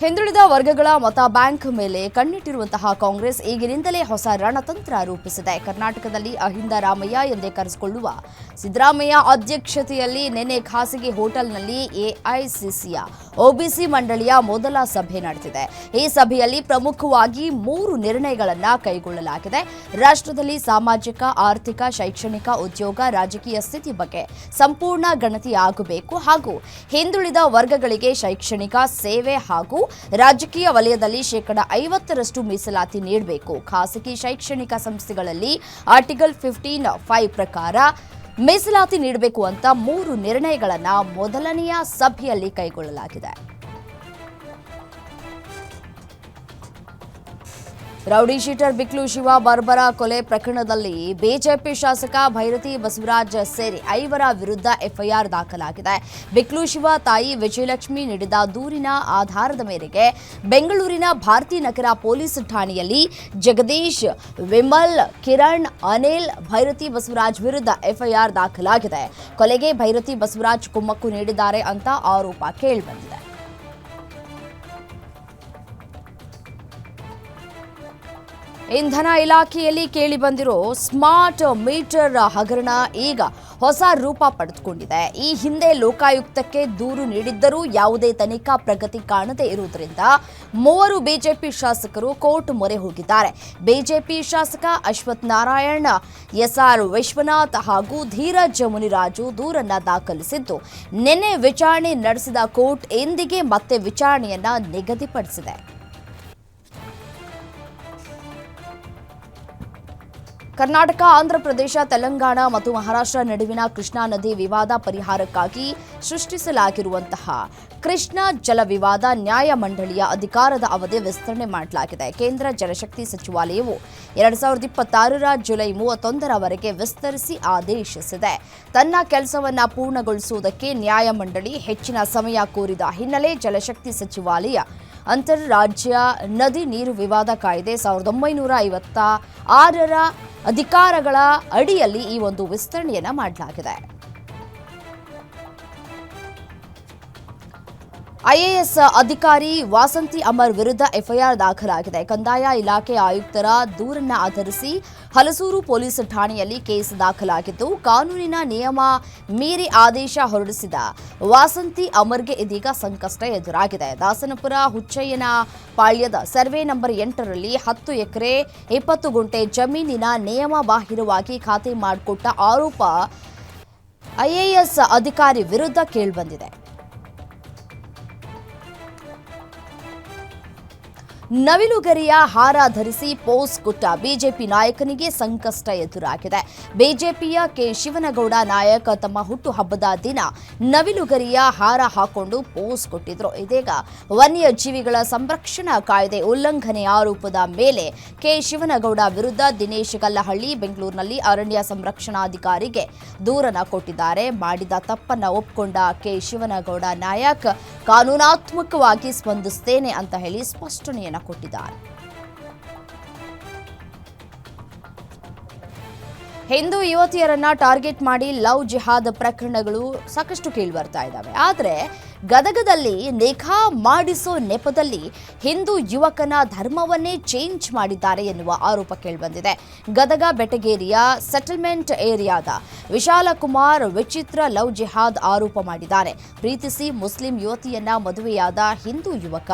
ಹಿಂದುಳಿದ ವರ್ಗಗಳ ಮತ ಬ್ಯಾಂಕ್ ಮೇಲೆ ಕಣ್ಣಿಟ್ಟಿರುವಂತಹ ಕಾಂಗ್ರೆಸ್ ಈಗಿನಿಂದಲೇ ಹೊಸ ರಣತಂತ್ರ ರೂಪಿಸಿದೆ. ಕರ್ನಾಟಕದಲ್ಲಿ ಅಹಿಂದ ರಾಮಯ್ಯ ಎಂದೇ ಕರೆಸಿಕೊಳ್ಳುವ ಸಿದ್ದರಾಮಯ್ಯ ಅಧ್ಯಕ್ಷತೆಯಲ್ಲಿ ನಿನ್ನೆ ಖಾಸಗಿ ಹೋಟೆಲ್ನಲ್ಲಿ ಎಐಸಿಸಿಯ ಒಬಿಸಿ ಮಂಡಳಿಯ ಮೊದಲ ಸಭೆ ನಡೆದಿದೆ. ಈ ಸಭೆಯಲ್ಲಿ ಪ್ರಮುಖವಾಗಿ ಮೂರು ನಿರ್ಣಯಗಳನ್ನು ಕೈಗೊಳ್ಳಲಾಗಿದೆ. ರಾಷ್ಟ್ರದಲ್ಲಿ ಸಾಮಾಜಿಕ, ಆರ್ಥಿಕ, ಶೈಕ್ಷಣಿಕ ಉದ್ಯೋಗ, ರಾಜಕೀಯ ಸ್ಥಿತಿ ಬಗ್ಗೆ ಸಂಪೂರ್ಣ ಗಣತಿಯಾಗಬೇಕು ಹಾಗೂ ಹಿಂದುಳಿದ ವರ್ಗಗಳಿಗೆ ಶೈಕ್ಷಣಿಕ ಸೇವೆ ಹಾಗೂ ರಾಜಕೀಯ ವಲಯದಲ್ಲಿ ಶೇಕಡ ಐವತ್ತರಷ್ಟು ಮೀಸಲಾತಿ ನೀಡಬೇಕು. ಖಾಸಗಿ ಶೈಕ್ಷಣಿಕ ಸಂಸ್ಥೆಗಳಲ್ಲಿ ಆರ್ಟಿಕಲ್ ಫಿಫ್ಟೀನ್ ಫೈವ್ ಪ್ರಕಾರ ಮೀಸಲಾತಿ ನೀಡಬೇಕು ಅಂತ ಮೂರು ನಿರ್ಣಯಗಳನ್ನು ಮೊದಲನೆಯ ಸಭೆಯಲ್ಲಿ ಕೈಗೊಳ್ಳಲಾಗಿದೆ. ರೌಡಿ ಶೀಟರ್ ಬಿಕ್ಲು ಶಿವ ಬರ್ಬರ ಕೊಲೆ ಪ್ರಕರಣದಲ್ಲಿ ಬಿಜೆಪಿ ಶಾಸಕ ಭೈರತಿ ಬಸವರಾಜ್ ಸೇರಿ ಐವರ ವಿರುದ್ಧ ಎಫ್ಐಆರ್ ದಾಖಲಾಗಿದೆ. ಬಿಕ್ಲು ಶಿವ ತಾಯಿ ವಿಜಯಲಕ್ಷ್ಮಿ ನೀಡಿದ ದೂರಿನ ಆಧಾರದ ಮೇರೆಗೆ ಬೆಂಗಳೂರಿನ ಭಾರತೀನಗರ ಪೊಲೀಸ್ ಠಾಣೆಯಲ್ಲಿ ಜಗದೀಶ್, ವಿಮಲ್, ಕಿರಣ್, ಅನಿಲ್, ಭೈರತಿ ಬಸವರಾಜ್ ವಿರುದ್ಧ ಎಫ್ಐಆರ್ ದಾಖಲಾಗಿದೆ. ಕೊಲೆಗೆ ಭೈರತಿ ಬಸವರಾಜ್ ಕುಮ್ಮಕ್ಕು ನೀಡಿದ್ದಾರೆ ಅಂತ ಆರೋಪ ಕೇಳಿಬಂದಿದೆ ಇಂಧನ ಇಲಾಖೆಯಲ್ಲಿ ಕೇಳಿಬಂದಿರೋ ಸ್ಮಾರ್ಟ್ ಮೀಟರ್ ಹಗರಣ ಈಗ ಹೊಸ ರೂಪ ಪಡೆದುಕೊಂಡಿದೆ. ಈ ಹಿಂದೆ ಲೋಕಾಯುಕ್ತಕ್ಕೆ ದೂರು ನೀಡಿದ್ದರೂ ಯಾವುದೇ ತನಿಖಾ ಪ್ರಗತಿ ಕಾಣದೇ ಇರುವುದರಿಂದ ಮೂವರು ಬಿಜೆಪಿ ಶಾಸಕರು ಕೋರ್ಟ್ ಮೊರೆ ಹೋಗಿದ್ದಾರೆ. ಬಿಜೆಪಿ ಶಾಸಕ ಅಶ್ವಥ್ ನಾರಾಯಣ, ಎಸ್ಆರ್ ವಿಶ್ವನಾಥ್ ಹಾಗೂ ಧೀರಜ್ ಮುನಿರಾಜು ದೂರನ್ನ ದಾಖಲಿಸಿದ್ದು, ನಿನ್ನೆ ವಿಚಾರಣೆ ನಡೆಸಿದ ಕೋರ್ಟ್ ಎಂದಿಗೆ ಮತ್ತೆ ವಿಚಾರಣೆಯನ್ನ ನಿಗದಿಪಡಿಸಿದೆ. ಕರ್ನಾಟಕ ಆಂಧ್ರಪ್ರದೇಶ ತೆಲಂಗಾಣ ಮತ್ತು ಮಹಾರಾಷ್ಟ್ರ ನಡುವಿನ ಕೃಷ್ಣಾ ನದಿ ವಿವಾದ ಪರಿಹಾರಕ್ಕಾಗಿ ಸೃಷ್ಟಿಸಲಾಗಿರುವಂತಹ ಕೃಷ್ಣಾ ಜಲ ವಿವಾದ ನ್ಯಾಯ ಮಂಡಳಿಯ ಅಧಿಕಾರದ ಅವಧಿ ವಿಸ್ತರಣೆ ಮಾಡಲಾಗಿದೆ. ಕೇಂದ್ರ ಜಲಶಕ್ತಿ ಸಚಿವಾಲಯವು ಎರಡ್ ಸಾವಿರದ ಇಪ್ಪತ್ತಾರರ ಜುಲೈ ಮೂವತ್ತೊಂದರವರೆಗೆ ವಿಸ್ತರಿಸಿ ಆದೇಶಿಸಿದೆ. ತನ್ನ ಕೆಲಸವನ್ನು ಪೂರ್ಣಗೊಳಿಸುವುದಕ್ಕೆ ನ್ಯಾಯಮಂಡಳಿ ಹೆಚ್ಚಿನ ಸಮಯ ಕೋರಿದ ಹಿನ್ನೆಲೆ ಜಲಶಕ್ತಿ ಸಚಿವಾಲಯ ಅಂತಾರಾಜ್ಯ ನದಿ ನೀರು ವಿವಾದ ಕಾಯ್ದೆ ಸಾವಿರದ ಒಂಬೈನೂರ ಐವತ್ತ ಆರರ ಅಧಿಕಾರಗಳ ಅಡಿಯಲ್ಲಿ ಈ ಒಂದು ವಿಸ್ತರಣೆಯನ್ನು ಮಾಡಲಾಗಿದೆ. ಐಎಎಸ್ ಅಧಿಕಾರಿ ವಾಸಂತಿ ಅಮರ್ ವಿರುದ್ಧ ಎಫ್ಐಆರ್ ದಾಖಲಾಗಿದೆ. ಕಂದಾಯ ಇಲಾಖೆ ಆಯುಕ್ತರ ದೂರನ್ನ ಆಧರಿಸಿ ಹಲಸೂರು ಪೊಲೀಸ್ ಠಾಣೆಯಲ್ಲಿ ಕೇಸ್ ದಾಖಲಾಗಿದ್ದು, ಕಾನೂನಿನ ನಿಯಮ ಮೀರಿ ಆದೇಶ ಹೊರಡಿಸಿದ ವಾಸಂತಿ ಅಮರ್ಗೆ ಇದೀಗ ಸಂಕಷ್ಟ ಎದುರಾಗಿದೆ. ದಾಸನಪುರ ಹುಚ್ಚಯ್ಯನ ಪಾಳ್ಯದ ಸರ್ವೆ ನಂಬರ್ ಎಂಟರಲ್ಲಿ ಹತ್ತು ಎಕರೆ, ಇಪ್ಪತ್ತು ಗುಂಟೆ ಜಮೀನಿನ ನಿಯಮ ಬಾಹಿರವಾಗಿ ಖಾತೆ ಮಾಡಿಕೊಟ್ಟ ಆರೋಪ ಐಎಎಸ್ ಅಧಿಕಾರಿ ವಿರುದ್ಧ ಕೇಳಿಬಂದಿದೆ. ನವಿಲುಗರಿಯ ಹಾರ ಧರಿಸಿ ಪೋಸ್ ಕೊಟ್ಟ ಬಿಜೆಪಿ ನಾಯಕನಿಗೆ ಸಂಕಷ್ಟ ಎದುರಾಗಿದೆ. ಬಿಜೆಪಿಯ ಕೆ ಶಿವನಗೌಡ ನಾಯಕ ತಮ್ಮ ಹುಟ್ಟುಹಬ್ಬದ ದಿನ ನವಿಲುಗರಿಯ ಹಾರ ಹಾಕೊಂಡು ಪೋಸ್ ಕೊಟ್ಟಿದ್ರು. ಇದೀಗ ವನ್ಯಜೀವಿಗಳ ಸಂರಕ್ಷಣಾ ಕಾಯ್ದೆ ಉಲ್ಲಂಘನೆ ಆರೋಪದ ಮೇಲೆ ಕೆ ಶಿವನಗೌಡ ವಿರುದ್ಧ ದಿನೇಶ್ ಗಲ್ಲಹಳ್ಳಿ, ಬೆಂಗಳೂರಿನಲ್ಲಿ ಅರಣ್ಯ ಸಂರಕ್ಷಣಾಧಿಕಾರಿಗೆ ದೂರನ ಕೊಟ್ಟಿದ್ದಾರೆ. ಮಾಡಿದ ತಪ್ಪನ್ನ ಒಪ್ಪಿಕೊಂಡ ಕೆ ಶಿವನಗೌಡ ನಾಯಕ್, ಕಾನೂನಾತ್ಮಕವಾಗಿ ಸ್ಪಂದಿಸುತ್ತೇನೆ ಅಂತ ಹೇಳಿ ಸ್ಪಷ್ಟನೆಯನ್ನ ಕೊಟ್ಟಿದ್ದಾರೆ. ಹಿಂದೂ ಯುವತಿಯರನ್ನ ಟಾರ್ಗೆಟ್ ಮಾಡಿ ಲವ್ ಜಿಹಾದ್ ಪ್ರಕರಣಗಳು ಸಾಕಷ್ಟು ಕೇಳಿ ಬರ್ತಾ ಇದ್ದಾವೆ. ಆದರೆ ಗದಗದಲ್ಲಿ ನಿಖಾ ಮಾಡಿಸೋ ನೆಪದಲ್ಲಿ ಹಿಂದೂ ಯುವಕನ ಧರ್ಮವನ್ನೇ ಚೇಂಜ್ ಮಾಡಿದ್ದಾರೆ ಎನ್ನುವ ಆರೋಪ ಕೇಳಿಬಂದಿದೆ. ಗದಗ ಬೆಟಗೇರಿಯ ಸೆಟಲ್ಮೆಂಟ್ ಏರಿಯಾದ ವಿಶಾಲ ಕುಮಾರ್ ವಿಚಿತ್ರ ಲವ್ ಜಿಹಾದ್ ಆರೋಪ ಮಾಡಿದ್ದಾರೆ. ಪ್ರೀತಿಸಿ ಮುಸ್ಲಿಂ ಯುವತಿಯನ್ನ ಮದುವೆಯಾದ ಹಿಂದೂ ಯುವಕ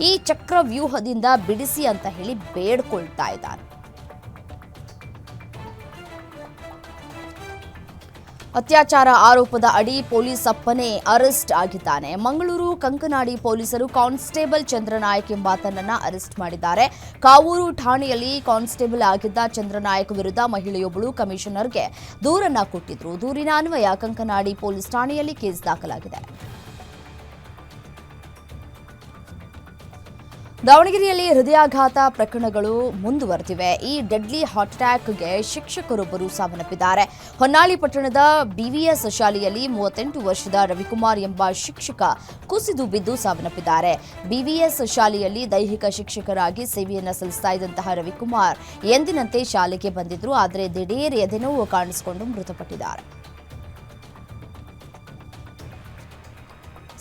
ಈ ಚಕ್ರವ್ಯೂಹದಿಂದ ಬಿಡಿಸಿ ಅಂತ ಹೇಳಿ ಬೇಡ್ಕೊಳ್ತಾ ಇದ್ದಾನೆ. ಅತ್ಯಾಚಾರ ಆರೋಪದ ಅಡಿ ಪೊಲೀಸ್ ಅಪ್ಪನೇ ಅರೆಸ್ಟ್ ಆಗಿದ್ದಾನೆ. ಮಂಗಳೂರು ಕಂಕನಾಡಿ ಪೊಲೀಸರು ಕಾನ್ಸ್ಟೇಬಲ್ ಚಂದ್ರನಾಯಕ್ ಎಂಬಾತನನ್ನ ಅರೆಸ್ಟ್ ಮಾಡಿದ್ದಾರೆ. ಕಾವೂರು ಠಾಣೆಯಲ್ಲಿ ಕಾನ್ಸ್ಟೇಬಲ್ ಆಗಿದ್ದ ಚಂದ್ರನಾಯಕ್ ವಿರುದ್ಧ ಮಹಿಳೆಯೊಬ್ಬಳು ಕಮಿಷನರ್ಗೆ ದೂರನ್ನ ಕೊಟ್ಟಿದ್ರು. ದೂರಿನ ಅನ್ವಯ ಕಂಕನಾಡಿ ಪೊಲೀಸ್ ಠಾಣೆಯಲ್ಲಿ ಕೇಸ್ ದಾಖಲಾಗಿದೆ. ದಾವಣಗೆರೆಯಲ್ಲಿ ಹೃದಯಾಘಾತ ಪ್ರಕರಣಗಳು ಮುಂದುವರೆದಿವೆ. ಈ ಡೆಡ್ಲಿ ಹಾರ್ಟ್ ಅಟ್ಯಾಕ್ಗೆ ಶಿಕ್ಷಕರೊಬ್ಬರು ಸಾವನ್ನಪ್ಪಿದ್ದಾರೆ. ಹೊನ್ನಾಳಿ ಪಟ್ಟಣದ ಬಿವಿಎಸ್ ಶಾಲೆಯಲ್ಲಿ ಮೂವತ್ತೆಂಟು ವರ್ಷದ ರವಿಕುಮಾರ್ ಎಂಬ ಶಿಕ್ಷಕ ಕುಸಿದು ಬಿದ್ದು ಸಾವನ್ನಪ್ಪಿದ್ದಾರೆ. ಬಿವಿಎಸ್ ಶಾಲೆಯಲ್ಲಿ ದೈಹಿಕ ಶಿಕ್ಷಕರಾಗಿ ಸೇವೆಯನ್ನು ಸಲ್ಲಿಸ್ತಾ ಇದ್ದಂತಹ ರವಿಕುಮಾರ್ ಎಂದಿನಂತೆ ಶಾಲೆಗೆ ಬಂದಿದ್ರು, ಆದರೆ ದಿಢೀರ್ ಎದೆನೋವು ಕಾಣಿಸಿಕೊಂಡು ಮೃತಪಟ್ಟಿದ್ದಾರೆ.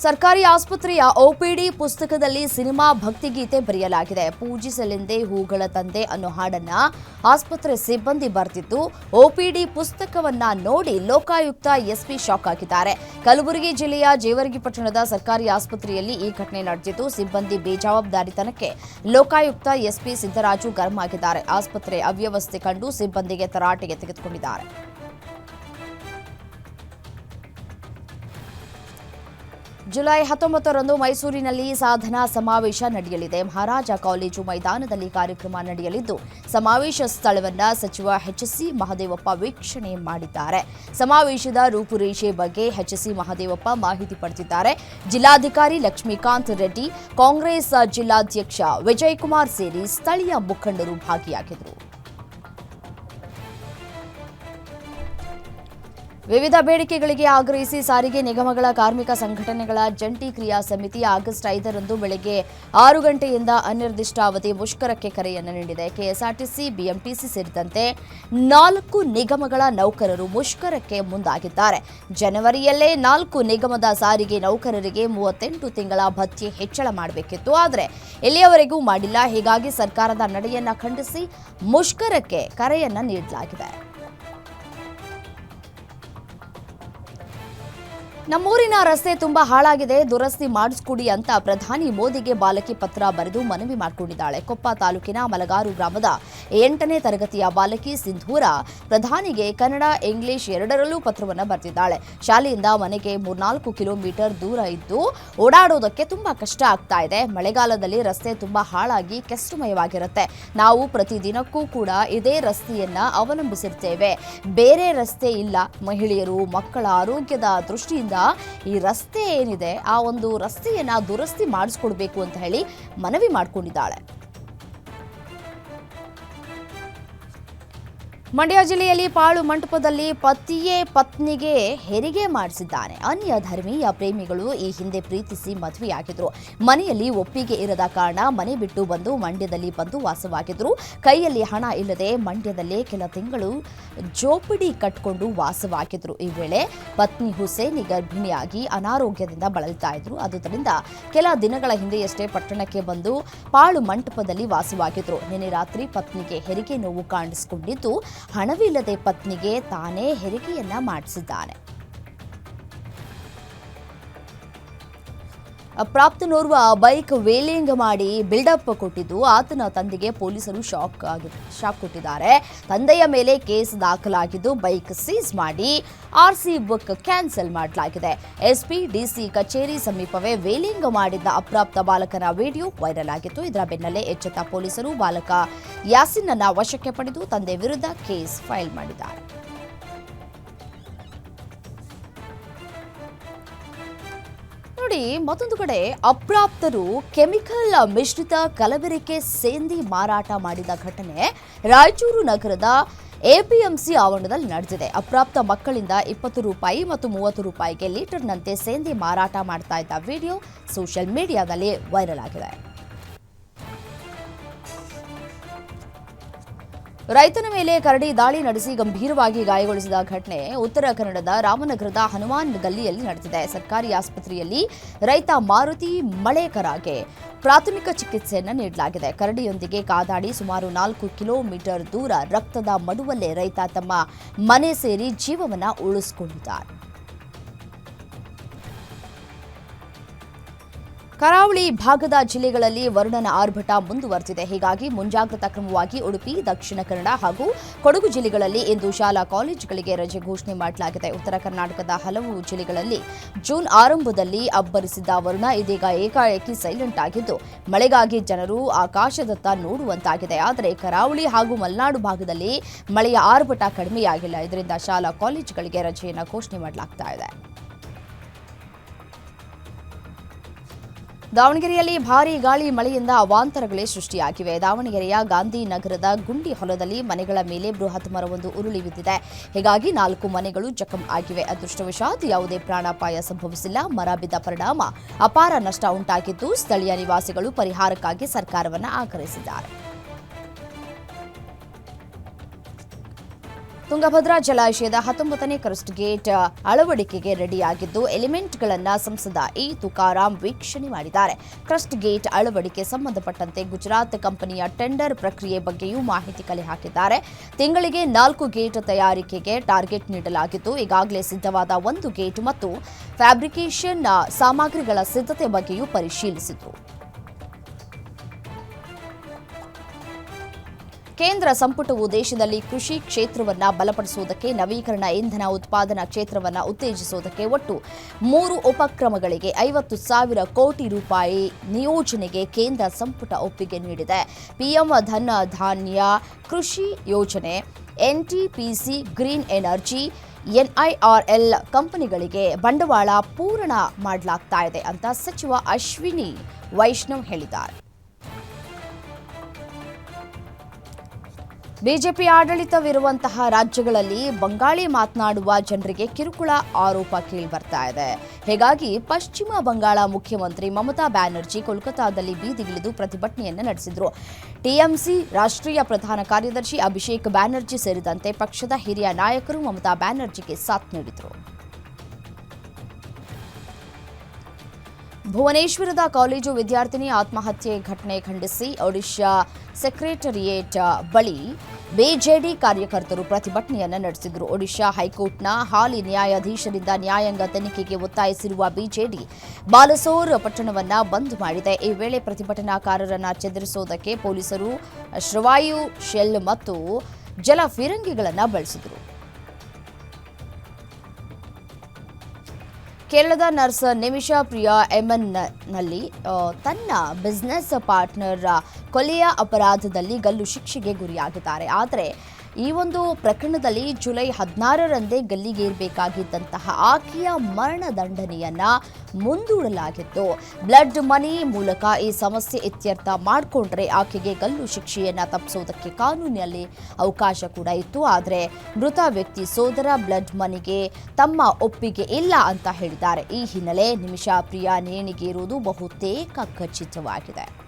ಸರ್ಕಾರಿ ಆಸ್ಪತ್ರೆಯ ಓಪಿಡಿ ಪುಸ್ತಕದಲ್ಲಿ ಸಿನಿಮಾ ಭಕ್ತಿಗೀತೆ ಬರೆಯಲಾಗಿದೆ. ಪೂಜಿಸಲೆಂದೇ ಹೂಗಳ ತಂದೆ ಅನ್ನೋ ಹಾಡನ್ನ ಆಸ್ಪತ್ರೆ ಸಿಬ್ಬಂದಿ ಬರೆದಿದ್ದು ಓಪಿಡಿ ಪುಸ್ತಕವನ್ನ ನೋಡಿ ಲೋಕಾಯುಕ್ತ ಎಸ್ಪಿ ಶಾಕ್ ಆಗಿದ್ದಾರೆ. ಕಲಬುರಗಿ ಜಿಲ್ಲೆಯ ಜೇವರ್ಗಿ ಪಟ್ಟಣದ ಸರ್ಕಾರಿ ಆಸ್ಪತ್ರೆಯಲ್ಲಿ ಈ ಘಟನೆ ನಡೆದಿದ್ದು, ಸಿಬ್ಬಂದಿ ಬೇಜವಾಬ್ದಾರಿತನಕ್ಕೆ ಲೋಕಾಯುಕ್ತ ಎಸ್ಪಿ ಸಿದ್ದರಾಜು ಗರ್ಮಾಗಿದ್ದಾರೆ ಆಸ್ಪತ್ರೆ ಅವ್ಯವಸ್ಥೆ ಕಂಡು ಸಿಬ್ಬಂದಿಗೆ ತರಾಟೆಗೆ ತೆಗೆದುಕೊಂಡಿದ್ದಾರೆ. ಜುಲೈ ಹತ್ತೊಂಬತ್ತರಂದು ಮೈಸೂರಿನಲ್ಲಿ ಸಾಧನಾ ಸಮಾವೇಶ ನಡೆಯಲಿದೆ. ಮಹಾರಾಜ ಕಾಲೇಜು ಮೈದಾನದಲ್ಲಿ ಕಾರ್ಯಕ್ರಮ ನಡೆಯಲಿದ್ದು, ಸಮಾವೇಶ ಸ್ಥಳವನ್ನ ಸಚಿವ ಎಚ್ಎಸ್ಸಿ ಮಹದೇವಪ್ಪ ವೀಕ್ಷಣೆ ಮಾಡಿದ್ದಾರೆ. ಸಮಾವೇಶದ ರೂಪುರೇಷೆ ಬಗ್ಗೆ ಎಚ್ಎಸ್ಸಿ ಮಹದೇವಪ್ಪ ಮಾಹಿತಿ ಪಡೆದಿದ್ದಾರೆ. ಜಿಲ್ಲಾಧಿಕಾರಿ ಲಕ್ಷ್ಮೀಕಾಂತ್ ರೆಡ್ಡಿ, ಕಾಂಗ್ರೆಸ್ ಜಿಲ್ಲಾಧ್ಯಕ್ಷ ವಿಜಯ್ ಕುಮಾರ್ ಸೇರಿ ಸ್ಥಳೀಯ ಮುಖಂಡರು ಭಾಗಿಯಾಗಿದ್ದರು. ವಿವಿಧ ಬೇಡಿಕೆಗಳಿಗೆ ಆಗ್ರಹಿಸಿ ಸಾರಿಗೆ ನಿಗಮಗಳ ಕಾರ್ಮಿಕ ಸಂಘಟನೆಗಳ ಜಂಟಿ ಕ್ರಿಯಾ ಸಮಿತಿ ಆಗಸ್ಟ್ ಐದರಂದು ಬೆಳಗ್ಗೆ ಆರು ಗಂಟೆಯಿಂದ ಅನಿರ್ದಿಷ್ಟಾವಧಿ ಮುಷ್ಕರಕ್ಕೆ ಕರೆಯನ್ನು ನೀಡಿದೆ. ಕೆಎಸ್ಆರ್ಟಿಸಿ, ಬಿಎಂಟಿಸಿ ಸೇರಿದಂತೆ ನಾಲ್ಕು ನಿಗಮಗಳ ನೌಕರರು ಮುಷ್ಕರಕ್ಕೆ ಮುಂದಾಗಿದ್ದಾರೆ. ಜನವರಿಯಲ್ಲೇ ನಾಲ್ಕು ನಿಗಮದ ಸಾರಿಗೆ ನೌಕರರಿಗೆ ಮೂವತ್ತೆಂಟು ತಿಂಗಳ ಭತ್ಯೆ ಹೆಚ್ಚಳ ಮಾಡಬೇಕಿತ್ತು. ಆದರೆ ಇಲ್ಲಿಯವರೆಗೂ ಮಾಡಿಲ್ಲ. ಹೀಗಾಗಿ ಸರ್ಕಾರದ ನಡೆಯನ್ನ ಖಂಡಿಸಿ ಮುಷ್ಕರಕ್ಕೆ ಕರೆಯನ್ನು ನೀಡಲಾಗಿದೆ. ನಮ್ಮೂರಿನ ರಸ್ತೆ ತುಂಬಾ ಹಾಳಾಗಿದೆ, ದುರಸ್ತಿ ಮಾಡಿಸ್ಕೊಡಿ ಅಂತ ಪ್ರಧಾನಿ ಮೋದಿಗೆ ಬಾಲಕಿ ಪತ್ರ ಬರೆದು ಮನವಿ ಮಾಡಿಕೊಂಡಿದ್ದಾಳೆ. ಕೊಪ್ಪ ತಾಲೂಕಿನ ಮಲಗಾರು ಗ್ರಾಮದ ಎಂಟನೇ ತರಗತಿಯ ಬಾಲಕಿ ಸಿಂಧೂರ ಪ್ರಧಾನಿಗೆ ಕನ್ನಡ, ಇಂಗ್ಲಿಷ್ ಎರಡರಲ್ಲೂ ಪತ್ರವನ್ನು ಬರೆದಿದ್ದಾಳೆ. ಶಾಲೆಯಿಂದ ಮನೆಗೆ ಮೂರ್ನಾಲ್ಕು ಕಿಲೋಮೀಟರ್ ದೂರ ಇದ್ದು ಓಡಾಡೋದಕ್ಕೆ ತುಂಬಾ ಕಷ್ಟ ಆಗ್ತಾ ಇದೆ. ಮಳೆಗಾಲದಲ್ಲಿ ರಸ್ತೆ ತುಂಬಾ ಹಾಳಾಗಿ ಕೆಸ್ತಮಯವಾಗಿರುತ್ತೆ. ನಾವು ಪ್ರತಿದಿನಕ್ಕೂ ಕೂಡ ಇದೇ ರಸ್ತೆಯನ್ನ ಅವಲಂಬಿಸಿರ್ತೇವೆ. ಬೇರೆ ರಸ್ತೆ ಇಲ್ಲ. ಮಹಿಳೆಯರು, ಮಕ್ಕಳ ಆರೋಗ್ಯದ ದೃಷ್ಟಿಯಿಂದ ಈ ರಸ್ತೆ ಏನಿದೆ ಆ ಒಂದು ರಸ್ತೆಯನ್ನು ದುರಸ್ತಿ ಮಾಡಿಸ್ಕೊಡ್ಬೇಕು ಅಂತ ಹೇಳಿ ಮನವಿ ಮಾಡಿಕೊಂಡಿದ್ದಾಳೆ. ಮಂಡ್ಯ ಜಿಲ್ಲೆಯಲ್ಲಿ ಪಾಳು ಮಂಟಪದಲ್ಲಿ ಪತಿಯೇ ಪತ್ನಿಗೆ ಹೆರಿಗೆ ಮಾಡಿಸಿದ್ದಾನೆ. ಅನ್ಯ ಧರ್ಮೀಯ ಪ್ರೇಮಿಗಳು ಈ ಹಿಂದೆ ಪ್ರೀತಿಸಿ ಮದುವೆಯಾಗಿದ್ರು. ಮನೆಯಲ್ಲಿ ಒಪ್ಪಿಗೆ ಇರದ ಕಾರಣ ಮನೆ ಬಿಟ್ಟು ಬಂದು ಮಂಡ್ಯದಲ್ಲಿ ಬಂದು ವಾಸವಾಗಿದ್ರು. ಕೈಯಲ್ಲಿ ಹಣ ಇಲ್ಲದೆ ಮಂಡ್ಯದಲ್ಲೇ ಕೆಲ ತಿಂಗಳು ಜೋಪಿಡಿ ಕಟ್ಕೊಂಡು ವಾಸವಾಗಿದ್ರು. ಈ ವೇಳೆ ಪತ್ನಿ ಹುಸೇನಿ ಗರ್ಭಿಣಿಯಾಗಿ ಅನಾರೋಗ್ಯದಿಂದ ಬಳಲ್ತಾ ಇದ್ರು. ಆದುದರಿಂದ ಕೆಲ ದಿನಗಳ ಹಿಂದೆಯಷ್ಟೇ ಪಟ್ಟಣಕ್ಕೆ ಬಂದು ಪಾಳು ಮಂಟಪದಲ್ಲಿ ವಾಸವಾಗಿದ್ರು. ನಿನ್ನೆ ರಾತ್ರಿ ಪತ್ನಿಗೆ ಹೆರಿಗೆ ನೋವು ಕಾಣಿಸಿಕೊಂಡಿದ್ದು ಹಣವಿಲ್ಲದೆ ಪತ್ನಿಗೆ ತಾನೇ ಹೆರಿಗೆಯನ್ನ ಮಾಡಿಸಿದ್ದಾನೆ. ಪ್ರಾಪ್ತನೋರ್ವ ಬೈಕ್ ವೇಲಿಂಗ್ ಮಾಡಿ ಬಿಲ್ಡಪ್ ಕೊಟ್ಟಿದ್ದು. ಆತನ ತಂದೆಗೆ ಪೊಲೀಸರು ಶಾಕ್ ಆಗಿ ಶಾಕ್ ಕೊಟ್ಟಿದ್ದಾರೆ. ತಂದೆಯ ಮೇಲೆ ಕೇಸ್ ದಾಖಲಾಗಿದ್ದು ಬೈಕ್ ಸೀಸ್ ಮಾಡಿ ಆರ್ ಸಿ ಬುಕ್ ಕ್ಯಾನ್ಸಲ್ ಮಾಡಲಾಗಿದೆ. ಎಸ್ಪಿ ಡಿಸಿ ಕಚೇರಿ ಸಮೀಪವೇ ವೇಲಿಂಗ್ ಮಾಡಿದ್ದ ಅಪ್ರಾಪ್ತ ಬಾಲಕನ ವಿಡಿಯೋ ವೈರಲ್ ಆಗಿತ್ತು. ಇದರ ಬೆನ್ನಲ್ಲೇ ಎಚ್ಚೆತ್ತ ಪೊಲೀಸರು ಬಾಲಕ ಯಾಸಿನ್ನನ್ನ ವಶಕ್ಕೆ ಪಡೆದು ತಂದೆ ವಿರುದ್ಧ ಕೇಸ್ ಫೈಲ್ ಮಾಡಿದ್ದಾರೆ. ನೋಡಿ, ಮತ್ತೊಂದು ಕಡೆ ಅಪ್ರಾಪ್ತರು ಕೆಮಿಕಲ್ ಮಿಶ್ರಿತ ಕಲಬೆರಕೆ ಸೇಂದಿ ಮಾರಾಟ ಮಾಡಿದ ಘಟನೆ ರಾಯಚೂರು ನಗರದ ಎಪಿಎಂಸಿ ಆವರಣದಲ್ಲಿ ನಡೆದಿದೆ. ಅಪ್ರಾಪ್ತ ಮಕ್ಕಳಿಂದ ಇಪ್ಪತ್ತು ರೂಪಾಯಿ ಮತ್ತು ಮೂವತ್ತು ರೂಪಾಯಿಗೆ ಲೀಟರ್ನಂತೆ ಸೇಂದಿ ಮಾರಾಟ ಮಾಡ್ತಾ ಇದ್ದ ವಿಡಿಯೋ ಸೋಷಿಯಲ್ ಮೀಡಿಯಾದಲ್ಲಿ ವೈರಲ್ ಆಗಿದೆ. ರೈತನ ಮೇಲೆ ಕರಡಿ ದಾಳಿ ನಡೆಸಿ ಗಂಭೀರವಾಗಿ ಗಾಯಗೊಳಿಸಿದ ಘಟನೆ ಉತ್ತರ ಕನ್ನಡದ ರಾಮನಗರದ ಹನುಮಾನ್ ಗಲ್ಲಿಯಲ್ಲಿ ನಡೆದಿದೆ. ಸರ್ಕಾರಿ ಆಸ್ಪತ್ರೆಯಲ್ಲಿ ರೈತ ಮಾರುತಿ ಮಳೇಕರಾಗೆ ಪ್ರಾಥಮಿಕ ಚಿಕಿತ್ಸೆಯನ್ನು ನೀಡಲಾಗಿದೆ. ಕರಡಿಯೊಂದಿಗೆ ಕಾದಾಡಿ ಸುಮಾರು ನಾಲ್ಕು ಕಿಲೋಮೀಟರ್ ದೂರ ರಕ್ತದ ಮಡುವಲ್ಲೇ ರೈತ ತಮ್ಮ ಮನೆ ಸೇರಿ ಜೀವವನ್ನು ಉಳಿಸಿಕೊಂಡಿದ್ದಾರೆ ಕರಾವಳಿ ಭಾಗದ ಜಿಲ್ಲೆಗಳಲ್ಲಿ ವರುಣನ ಆರ್ಭಟ ಮುಂದುವರೆದಿದೆ. ಹೀಗಾಗಿ ಮುಂಜಾಗ್ರತಾ ಕ್ರಮವಾಗಿ ಉಡುಪಿ, ದಕ್ಷಿಣ ಕನ್ನಡ ಹಾಗೂ ಕೊಡಗು ಜಿಲ್ಲೆಗಳಲ್ಲಿ ಇಂದು ಶಾಲಾ ಕಾಲೇಜುಗಳಿಗೆ ರಜೆ ಘೋಷಣೆ ಮಾಡಲಾಗಿದೆ. ಉತ್ತರ ಕರ್ನಾಟಕದ ಹಲವು ಜಿಲ್ಲೆಗಳಲ್ಲಿ ಜೂನ್ ಆರಂಭದಲ್ಲಿ ಅಬ್ಬರಿಸಿದ್ದ ವರುಣ ಇದೀಗ ಏಕಾಏಕಿ ಸೈಲೆಂಟ್ ಆಗಿದ್ದು, ಮಳೆಗಾಗಿ ಜನರು ಆಕಾಶದತ್ತ ನೋಡುವಂತಾಗಿದೆ. ಆದರೆ ಕರಾವಳಿ ಹಾಗೂ ಮಲೆನಾಡು ಭಾಗದಲ್ಲಿ ಮಳೆಯ ಆರ್ಭಟ ಕಡಿಮೆಯಾಗಿಲ್ಲ. ಇದರಿಂದ ಶಾಲಾ ಕಾಲೇಜುಗಳಿಗೆ ರಜೆಯನ್ನು ಘೋಷಣೆ ಮಾಡಲಾಗ್ತಾ ಇದೆ. ದಾವಣಗೆರೆಯಲ್ಲಿ ಭಾರೀ ಗಾಳಿ ಮಳೆಯಿಂದ ಅವಾಂತರಗಳೇ ಸೃಷ್ಟಿಯಾಗಿವೆ. ದಾವಣಗೆರೆಯ ಗಾಂಧಿ ನಗರದ ಗುಂಡಿ ಹೊಲದಲ್ಲಿ ಮನೆಗಳ ಮೇಲೆ ಬೃಹತ್ ಮರವೊಂದು ಉರುಳಿ ಬಿದ್ದಿದೆ. ಹೀಗಾಗಿ ನಾಲ್ಕು ಮನೆಗಳು ಜಖಂ ಆಗಿವೆ. ಅದೃಷ್ಟವಶಾತ್ ಯಾವುದೇ ಪ್ರಾಣಾಪಾಯ ಸಂಭವಿಸಿಲ್ಲ. ಮರ ಬಿದ್ದ ಪರಿಣಾಮ ಅಪಾರ ನಷ್ಟ ಉಂಟಾಗಿದ್ದು, ಸ್ಥಳೀಯ ನಿವಾಸಿಗಳು ಪರಿಹಾರಕ್ಕಾಗಿ ಸರ್ಕಾರವನ್ನು ಆಗ್ರಹಿಸಿದ್ದಾರೆ. ತುಂಗಭದ್ರಾ ಜಲಾಶಯದ ಹತ್ತೊಂಬತ್ತನೇ ಕ್ರಸ್ಟ್ ಗೇಟ್ ಅಳವಡಿಕೆಗೆ ರೆಡಿಯಾಗಿದ್ದು, ಎಲಿಮೆಂಟ್ಗಳನ್ನು ಸಂಸದ ಇ. ತುಕಾರಾಂ ವೀಕ್ಷಣೆ ಮಾಡಿದ್ದಾರೆ. ಕ್ರಸ್ಟ್ ಗೇಟ್ ಅಳವಡಿಕೆ ಸಂಬಂಧಪಟ್ಟಂತೆ ಗುಜರಾತ್ ಕಂಪನಿಯ ಟೆಂಡರ್ ಪ್ರಕ್ರಿಯೆ ಬಗ್ಗೆಯೂ ಮಾಹಿತಿ ಕಲೆ ಹಾಕಿದ್ದಾರೆ. ತಿಂಗಳಿಗೆ ನಾಲ್ಕು ಗೇಟ್ ತಯಾರಿಕೆಗೆ ಟಾರ್ಗೆಟ್ ನೀಡಲಾಗಿದ್ದು, ಈಗಾಗಲೇ ಸಿದ್ಧವಾದ ಒಂದು ಗೇಟ್ ಮತ್ತು ಫ್ಯಾಬ್ರಿಕೇಷನ್, ಸಾಮಗ್ರಿಗಳ ಸಿದ್ಧತೆ ಬಗ್ಗೆಯೂ ಪರಿಶೀಲಿಸಿದರು. ಕೇಂದ್ರ ಸಂಪುಟವು ದೇಶದಲ್ಲಿ ಕೃಷಿ ಕ್ಷೇತ್ರವನ್ನು ಬಲಪಡಿಸುವುದಕ್ಕೆ ನವೀಕರಣ ಇಂಧನ ಉತ್ಪಾದನಾ ಕ್ಷೇತ್ರವನ್ನು ಉತ್ತೇಜಿಸುವುದಕ್ಕೆ ಒಟ್ಟು ಮೂರು ಉಪಕ್ರಮಗಳಿಗೆ ಐವತ್ತು ಸಾವಿರ ಕೋಟಿ ರೂಪಾಯಿ ನಿಯೋಜನೆಗೆ ಕೇಂದ್ರ ಸಂಪುಟ ಒಪ್ಪಿಗೆ ನೀಡಿದೆ. ಪಿಎಂ ಧನ ಧಾನ್ಯ ಕೃಷಿ ಯೋಜನೆ ಎನ್ಟಿಪಿಸಿ ಗ್ರೀನ್ ಎನರ್ಜಿ ಎನ್ಐಆರ್ಎಲ್ ಕಂಪನಿಗಳಿಗೆ ಬಂಡವಾಳ ಪೂರಣ ಮಾಡಲಾಗ್ತಾ ಇದೆ ಅಂತ ಸಚಿವ ಅಶ್ವಿನಿ ವೈಷ್ಣವ್ ಹೇಳಿದ್ದಾರೆ. ಬಿಜೆಪಿ ಆಡಳಿತವಿರುವಂತಹ ರಾಜ್ಯಗಳಲ್ಲಿ ಬಂಗಾಳಿ ಮಾತನಾಡುವ ಜನರಿಗೆ ಕಿರುಕುಳ ಆರೋಪ ಕೇಳಿಬರ್ತಾ ಇದೆ. ಹೀಗಾಗಿ ಪಶ್ಚಿಮ ಬಂಗಾಳ ಮುಖ್ಯಮಂತ್ರಿ ಮಮತಾ ಬ್ಯಾನರ್ಜಿ ಕೋಲ್ಕತ್ತಾದಲ್ಲಿ ಬೀದಿಗಿಳಿದು ಪ್ರತಿಭಟನೆಯನ್ನು ನಡೆಸಿದರು. ಟಿಎಂಸಿ ರಾಷ್ಟ್ರೀಯ ಪ್ರಧಾನ ಕಾರ್ಯದರ್ಶಿ ಅಭಿಷೇಕ್ ಬ್ಯಾನರ್ಜಿ ಸೇರಿದಂತೆ ಪಕ್ಷದ ಹಿರಿಯ ನಾಯಕರು ಮಮತಾ ಬ್ಯಾನರ್ಜಿಗೆ ಸಾಥ್ ನೀಡಿದರು. ಭುವನೇಶ್ವರದ ಕಾಲೇಜು ವಿದ್ಯಾರ್ಥಿನಿ ಆತ್ಮಹತ್ಯೆ ಘಟನೆ ಖಂಡಿಸಿ ಒಡಿಶಾ ಸೆಕ್ರೆಟರಿಯೇಟ್ ಬಳಿ ಬಿಜೆಡಿ ಕಾರ್ಯಕರ್ತರು ಪ್ರತಿಭಟನೆಯನ್ನು ನಡೆಸಿದರು. ಒಡಿಶಾ ಹೈಕೋರ್ಟ್ನ ಹಾಲಿ ನ್ಯಾಯಾಧೀಶರಿಂದ ನ್ಯಾಯಾಂಗ ತನಿಖೆಗೆ ಒತ್ತಾಯಿಸಿರುವ ಬಿಜೆಡಿ ಬಾಲಸೋರ್ ಪಟ್ಟಣವನ್ನು ಬಂದ್ ಮಾಡಿದೆ. ಈ ವೇಳೆ ಪ್ರತಿಭಟನಾಕಾರರನ್ನು ಚದುರಿಸುವುದಕ್ಕೆ ಪೊಲೀಸರು ಶ್ರವಾಯು, ಶೆಲ್ ಮತ್ತು ಜಲ ಫಿರಂಗಿಗಳನ್ನು ಬಳಸಿದರು. ಕೇರಳದ ನರ್ಸ್ ನಿಮಿಷಾ ಪ್ರಿಯಾ ಎಮನ್ನಲ್ಲಿ ತನ್ನ ಬಿಸ್ನೆಸ್ ಪಾರ್ಟ್ನರ್ ಕೊಲೆಯ ಅಪರಾಧದಲ್ಲಿ ಗಲ್ಲು ಶಿಕ್ಷೆಗೆ ಗುರಿಯಾಗಿದ್ದಾರೆ. ಆದರೆ ಈ ಒಂದು ಪ್ರಕರಣದಲ್ಲಿ ಜುಲೈ ಹದಿನಾರರಂದೇ ಗಲ್ಲಿಗೇರಬೇಕಾಗಿದ್ದಂತಹ ಆಕೆಯ ಮರಣದಂಡನೆಯನ್ನ ಮುಂದೂಡಲಾಗಿತ್ತು. ಬ್ಲಡ್ ಮನಿ ಮೂಲಕ ಈ ಸಮಸ್ಯೆ ಇತ್ಯರ್ಥ ಮಾಡಿಕೊಂಡ್ರೆ ಆಕೆಗೆ ಗಲ್ಲು ಶಿಕ್ಷೆಯನ್ನ ತಪ್ಪಿಸೋದಕ್ಕೆ ಕಾನೂನಿನಲ್ಲಿ ಅವಕಾಶ ಕೂಡ ಇತ್ತು. ಆದರೆ ಮೃತ ವ್ಯಕ್ತಿ ಸೋದರ ಬ್ಲಡ್ ಮನಿಗೆ ತಮ್ಮ ಒಪ್ಪಿಗೆ ಇಲ್ಲ ಅಂತ ಹೇಳಿದ್ದಾರೆ. ಈ ಹಿನ್ನೆಲೆ ನಿಮಿಷಾ ಪ್ರಿಯಾ ನೇಣಿಗೇರುವುದು ಬಹುತೇಕ ಖಚಿತವಾಗಿದೆ.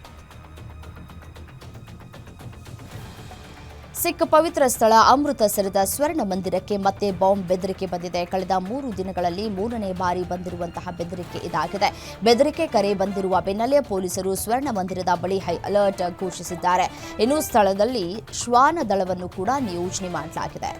ಸಿಖ್ ಪವಿತ್ರ ಸ್ಥಳ ಅಮೃತಸರದ ಸ್ವರ್ಣ ಮಂದಿರಕ್ಕೆ ಮತ್ತೆ ಬಾಂಬ್ ಬೆದರಿಕೆ ಬಂದಿದೆ. ಕಳೆದ ಮೂರು ದಿನಗಳಲ್ಲಿ ಮೂರನೇ ಬಾರಿ ಬಂದಿರುವಂತಹ ಬೆದರಿಕೆ ಇದಾಗಿದೆ. ಬೆದರಿಕೆ ಕರೆ ಬಂದಿರುವ ಬೆನ್ನಲ್ಲೇ ಪೊಲೀಸರು ಸ್ವರ್ಣ ಮಂದಿರದ ಬಳಿ ಹೈ ಅಲರ್ಟ್ ಘೋಷಿಸಿದ್ದಾರೆ. ಇನ್ನು ಸ್ಥಳದಲ್ಲಿ ಶ್ವಾನ ದಳವನ್ನು ಕೂಡ ನಿಯೋಜನೆ ಮಾಡಲಾಗಿದೆ.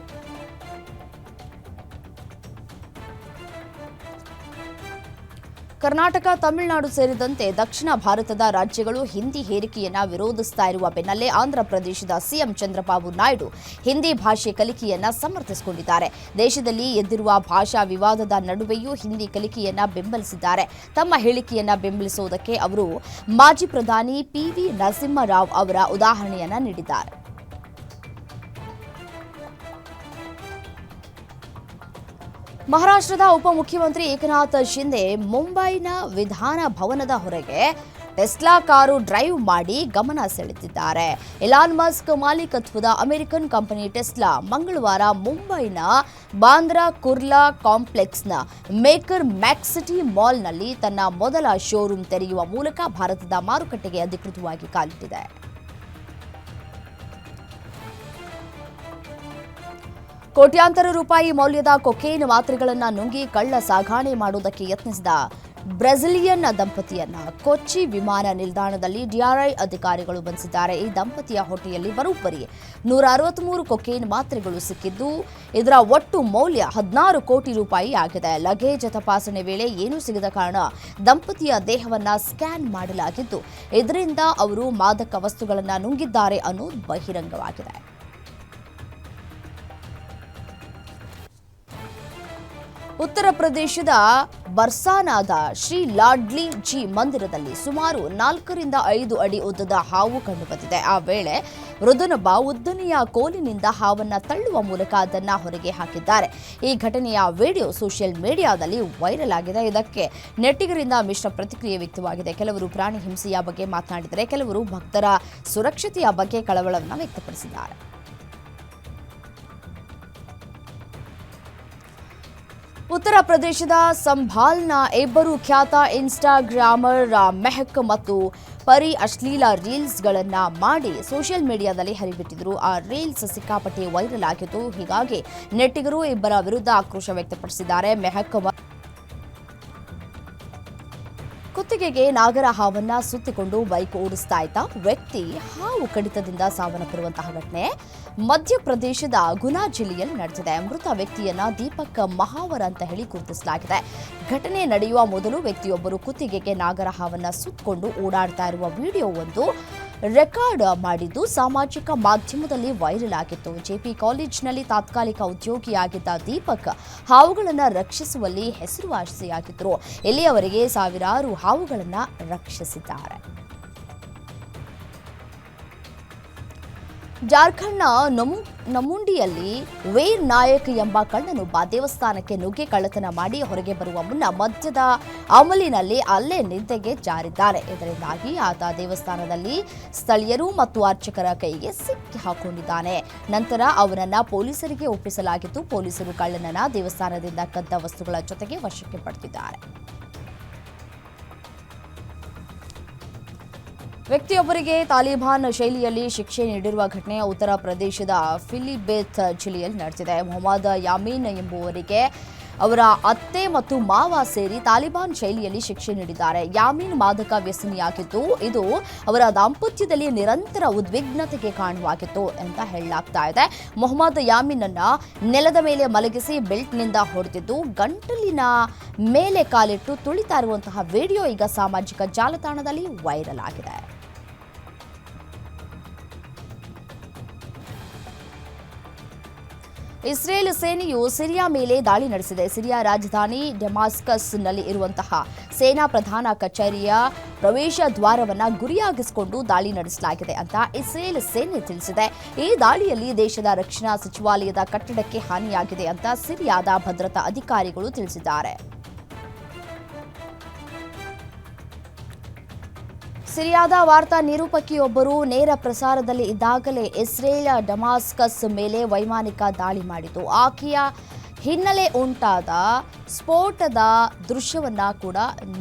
ಕರ್ನಾಟಕ, ತಮಿಳುನಾಡು ಸೇರಿದಂತೆ ದಕ್ಷಿಣ ಭಾರತದ ರಾಜ್ಯಗಳು ಹಿಂದಿ ಹೇರಿಕೆಯನ್ನ ವಿರೋಧಿಸ್ತಾ ಇರುವ ಬೆನ್ನಲ್ಲೇ ಆಂಧ್ರಪ್ರದೇಶದ ಸಿಎಂ ಚಂದ್ರಬಾಬು ನಾಯ್ಡು ಹಿಂದಿ ಭಾಷೆ ಕಲಿಕೆಯನ್ನ ಸಮರ್ಥಿಸಿಕೊಂಡಿದ್ದಾರೆ. ದೇಶದಲ್ಲಿ ಎದ್ದಿರುವ ಭಾಷಾ ವಿವಾದದ ನಡುವೆಯೂ ಹಿಂದಿ ಕಲಿಕೆಯನ್ನ ಬೆಂಬಲಿಸಿದ್ದಾರೆ. ತಮ್ಮ ಹೇಳಿಕೆಯನ್ನ ಬೆಂಬಲಿಸುವುದಕ್ಕೆ ಅವರು ಮಾಜಿ ಪ್ರಧಾನಿ ಪಿವಿ ನರಸಿಂಹರಾವ್ ಅವರ ಉದಾಹರಣೆಯನ್ನ ನೀಡಿದ್ದಾರೆ. ಮಹಾರಾಷ್ಟ್ರದ ಉಪಮುಖ್ಯಮಂತ್ರಿ ಏಕನಾಥ್ ಶಿಂದೆ ಮುಂಬೈನ ವಿಧಾನ ಭವನದ ಹೊರಗೆ ಟೆಸ್ಲಾ ಕಾರು ಡ್ರೈವ್ ಮಾಡಿ ಗಮನ ಸೆಳೆದಿದ್ದಾರೆ. ಎಲಾನ್ ಮಸ್ಕ್ ಮಾಲೀಕತ್ವದ ಅಮೆರಿಕನ್ ಕಂಪನಿ ಟೆಸ್ಲಾ ಮಂಗಳವಾರ ಮುಂಬೈನ ಬಾಂದ್ರಾ ಕುರ್ಲಾ ಕಾಂಪ್ಲೆಕ್ಸ್ನ ಮೇಕರ್ ಮ್ಯಾಕ್ಸಿಟಿ ಮಾಲ್ನಲ್ಲಿ ತನ್ನ ಮೊದಲ ಶೋರೂಮ್ ತೆರೆಯುವ ಮೂಲಕ ಭಾರತದ ಮಾರುಕಟ್ಟೆಗೆ ಅಧಿಕೃತವಾಗಿ ಕಾಲಿಟ್ಟಿದೆ. ಕೋಟ್ಯಾಂತರ ರೂಪಾಯಿ ಮೌಲ್ಯದ ಕೊಕೇನ್ ಮಾತ್ರೆಗಳನ್ನು ನುಂಗಿ ಕಳ್ಳ ಸಾಗಾಣೆ ಮಾಡುವುದಕ್ಕೆ ಯತ್ನಿಸಿದ ಬ್ರೆಜಿಲಿಯನ್ ದಂಪತಿಯನ್ನ ಕೊಚ್ಚಿ ವಿಮಾನ ನಿಲ್ದಾಣದಲ್ಲಿ ಡಿಆರ್ಐ ಅಧಿಕಾರಿಗಳು ಬಂಧಿಸಿದ್ದಾರೆ. ಈ ದಂಪತಿಯ ಹೊಟ್ಟೆಯಲ್ಲಿ ಬರೋಬ್ಬರಿ. ನೂರ ಅರವತ್ಮೂರು ಕೊಕೇನ್ ಮಾತ್ರೆಗಳು ಸಿಕ್ಕಿದ್ದು, ಇದರ ಒಟ್ಟು ಮೌಲ್ಯ ಹದಿನಾರು ಕೋಟಿ ರೂಪಾಯಿ ಆಗಿದೆ. ಲಗೇಜ್ ತಪಾಸಣೆ ವೇಳೆ ಏನೂ ಸಿಗದ ಕಾರಣ ದಂಪತಿಯ ದೇಹವನ್ನ ಸ್ಕ್ಯಾನ್ ಮಾಡಲಾಗಿದ್ದು, ಇದರಿಂದ ಅವರು ಮಾದಕ ವಸ್ತುಗಳನ್ನು ನುಂಗಿದ್ದಾರೆ ಅನ್ನೋದು ಬಹಿರಂಗವಾಗಿದೆ. ಉತ್ತರ ಪ್ರದೇಶದ ಬರ್ಸಾನಾದ ಶ್ರೀ ಲಾಡ್ಲಿ ಜಿ ಮಂದಿರದಲ್ಲಿ ಸುಮಾರು ನಾಲ್ಕರಿಂದ ಐದು ಅಡಿ ಉದ್ದದ ಹಾವು ಕಂಡುಬಂದಿದೆ. ಆ ವೇಳೆ ವೃದ್ಧನೊಬ್ಬ ಉದ್ದನೆಯ ಕೋಲಿನಿಂದ ಹಾವನ್ನ ತಳ್ಳುವ ಮೂಲಕ ಅದನ್ನ ಹೊರಗೆ ಹಾಕಿದ್ದಾರೆ. ಈ ಘಟನೆಯ ವಿಡಿಯೋ ಸೋಷಿಯಲ್ ಮೀಡಿಯಾದಲ್ಲಿ ವೈರಲ್ ಆಗಿದೆ. ಇದಕ್ಕೆ ನೆಟ್ಟಿಗರಿಂದ ಮಿಶ್ರ ಪ್ರತಿಕ್ರಿಯೆ ವ್ಯಕ್ತವಾಗಿದೆ. ಕೆಲವರು ಪ್ರಾಣಿ ಹಿಂಸೆಯ ಬಗ್ಗೆ ಮಾತನಾಡಿದರೆ, ಕೆಲವರು ಭಕ್ತರ ಸುರಕ್ಷತೆಯ ಬಗ್ಗೆ ಕಳವಳವನ್ನು ವ್ಯಕ್ತಪಡಿಸಿದ್ದಾರೆ. ಉತ್ತರ ಪ್ರದೇಶದ ಸಂಭಾಲ್ನ ಇಬ್ಬರು ಖ್ಯಾತ ಇನ್ಸ್ಟಾಗ್ರಾಮರ್ ಮೆಹಕ್ ಮತ್ತು ಪರಿ ಅಶ್ಲೀಲ ರೀಲ್ಸ್ಗಳನ್ನ ಮಾಡಿ ಸೋಷಿಯಲ್ ಮೀಡಿಯಾದಲ್ಲಿ ಹರಿಬಿಟ್ಟಿದ್ರು. ಆ ರೀಲ್ಸ್ ಸಿಕ್ಕಾಪಟ್ಟೆ ವೈರಲ್ ಆಗಿತ್ತು. ಹೀಗಾಗಿ ನೆಟ್ಟಿಗರು ಇಬ್ಬರ ವಿರುದ್ಧ ಆಕ್ರೋಶ ವ್ಯಕ್ತಪಡಿಸಿದ್ದಾರೆ. ಮೆಹಕ್ ಕುತ್ತಿಗೆಗೆ ನಾಗರ ಹಾವನ್ನ ಸುತ್ತಿಕೊಂಡು ಬೈಕ್ ಓಡಿಸ್ತಾ ಇದ್ದ ವ್ಯಕ್ತಿ ಹಾವು ಕಡಿತದಿಂದ ಸಾವನ್ನಪ್ಪಿರುವಂತಹ ಘಟನೆ. ಮಧ್ಯಪ್ರದೇಶದ ಗುನಾ ಜಿಲ್ಲೆಯಲ್ಲಿ ನಡೆದಿದೆ. ಮೃತ ವ್ಯಕ್ತಿಯನ್ನ ದೀಪಕ್ ಮಹಾವರ ಅಂತ ಹೇಳಿ ಗುರುತಿಸಲಾಗಿದೆ. ಘಟನೆ ನಡೆಯುವ ಮೊದಲು ವ್ಯಕ್ತಿಯೊಬ್ಬರು ಕುತ್ತಿಗೆಗೆ ನಾಗರಹಾವನ್ನ ಸುತ್ತಕೊಂಡು ಓಡಾಡ್ತಾ ಇರುವ ವಿಡಿಯೋ ಒಂದು ರೆಕಾರ್ಡ್ ಮಾಡಿದ್ದು ಸಾಮಾಜಿಕ ಮಾಧ್ಯಮದಲ್ಲಿ ವೈರಲ್ ಆಗಿತ್ತು. ಜೆಪಿ ಕಾಲೇಜಿನಲ್ಲಿ ತಾತ್ಕಾಲಿಕ ಉದ್ಯೋಗಿಯಾಗಿದ್ದ ದೀಪಕ್ ಹಾವುಗಳನ್ನು ರಕ್ಷಿಸುವಲ್ಲಿ ಹೆಸರುವಾಸಿಯಾಗಿದ್ದರು. ಇಲ್ಲಿಯವರೆಗೆ ಸಾವಿರಾರು ಹಾವುಗಳನ್ನು ರಕ್ಷಿಸಿದ್ದಾರೆ. ಜಾರ್ಖಂಡ್ನ ನಮು, ನಮುಂಡಿಯಲ್ಲಿ ವೀರ್ ನಾಯಕ್ ಎಂಬ ಕಳ್ಳನೊಬ್ಬ ದೇವಸ್ಥಾನಕ್ಕೆ ನುಗ್ಗಿ ಕಳ್ಳತನ ಮಾಡಿ ಹೊರಗೆ ಬರುವ ಮುನ್ನ ಮಧ್ಯದ ಅಮಲಿನಲ್ಲಿ ಅಲ್ಲೇ ನಿದ್ದೆಗೆ ಜಾರಿದ್ದಾರೆ ಇದರಿಂದಾಗಿ ಆತ ದೇವಸ್ಥಾನದಲ್ಲಿ ಸ್ಥಳೀಯರು ಮತ್ತು ಅರ್ಚಕರ ಕೈಗೆ ಸಿಕ್ಕಿ ಹಾಕೊಂಡಿದ್ದಾನೆ. ನಂತರ ಅವನನ್ನ ಪೊಲೀಸರಿಗೆ ಒಪ್ಪಿಸಲಾಗಿದ್ದು ಪೊಲೀಸರು ಕಳ್ಳನನ್ನ ದೇವಸ್ಥಾನದಿಂದ ಕದ್ದ ವಸ್ತುಗಳ ಜೊತೆಗೆ ವಶಕ್ಕೆ ಪಡೆದಿದ್ದಾರೆ. ವ್ಯಕ್ತಿಯೊಬ್ಬರಿಗೆ ತಾಲಿಬಾನ್ ಶೈಲಿಯಲ್ಲಿ ಶಿಕ್ಷೆ ನೀಡಿರುವ ಘಟನೆ ಉತ್ತರ ಪ್ರದೇಶದ ಫಿಲಿಬೇತ್ ಜಿಲ್ಲೆಯಲ್ಲಿ ನಡೆದಿದೆ. ಮೊಹಮ್ಮದ್ ಯಾಮೀನ್ ಎಂಬುವರಿಗೆ ಅವರ ಅತ್ತೆ ಮತ್ತು ಮಾವ ಸೇರಿ ತಾಲಿಬಾನ್ ಶೈಲಿಯಲ್ಲಿ ಶಿಕ್ಷೆ ನೀಡಿದ್ದಾರೆ. ಯಾಮೀನ್ ಮಾದಕ ವ್ಯಸನಿಯಾಗಿದ್ದು, ಇದು ಅವರ ದಾಂಪತ್ಯದಲ್ಲಿ ನಿರಂತರ ಉದ್ವಿಗ್ನತೆಗೆ ಕಾರಣವಾಗಿತ್ತು ಅಂತ ಹೇಳಲಾಗ್ತಾ ಇದೆ. ಮೊಹಮ್ಮದ್ ಯಾಮೀನನ್ನು ನೆಲದ ಮೇಲೆ ಮಲಗಿಸಿ ಬೆಲ್ಟ್ನಿಂದ ಹೊಡೆದಿದ್ದು, ಗಂಟಲಿನ ಮೇಲೆ ಕಾಲಿಟ್ಟು ತುಳಿತಾ ಇರುವಂತಹ ವಿಡಿಯೋ ಈಗ ಸಾಮಾಜಿಕ ಜಾಲತಾಣದಲ್ಲಿ ವೈರಲ್ ಆಗಿದೆ. ಇಸ್ರೇಲ್ ಸೇನೆಯು ಸಿರಿಯಾ ಮೇಲೆ ದಾಳಿ ನಡೆಸಿದೆ. ಸಿರಿಯಾ ರಾಜಧಾನಿ ಡೆಮಾಸ್ಕಸ್ನಲ್ಲಿ ಇರುವಂತಹ ಸೇನಾ ಪ್ರಧಾನ ಕಚೇರಿಯ ಪ್ರವೇಶ ದ್ವಾರವನ್ನು ಗುರಿಯಾಗಿಸಿಕೊಂಡು ದಾಳಿ ನಡೆಸಲಾಗಿದೆ ಅಂತ ಇಸ್ರೇಲ್ ಸೇನೆ ತಿಳಿಸಿದೆ. ಈ ದಾಳಿಯಲ್ಲಿ ದೇಶದ ರಕ್ಷಣಾ ಸಚಿವಾಲಯದ ಕಟ್ಟಡಕ್ಕೆ ಹಾನಿಯಾಗಿದೆ ಅಂತ ಸಿರಿಯಾದ ಭದ್ರತಾ ಅಧಿಕಾರಿಗಳು ತಿಳಿಸಿದ್ದಾರೆ. ಸಿರಿಯಾದ ವಾರ್ತಾ ನಿರೂಪಕಿಯೊಬ್ಬರು ನೇರ ಪ್ರಸಾರದಲ್ಲಿ ಇದ್ದಾಗಲೇ ಇಸ್ರೇಲ್ ಡಮಾಸ್ಕಸ್ ಮೇಲೆ ವೈಮಾನಿಕ ದಾಳಿ ಮಾಡಿತು ಆಕೆಯ ಹಿನ್ನೆಲೆ ಉಂಟಾದ ಸ್ಫೋಟದ ದೃಶ್ಯವನ್ನು ಕೂಡ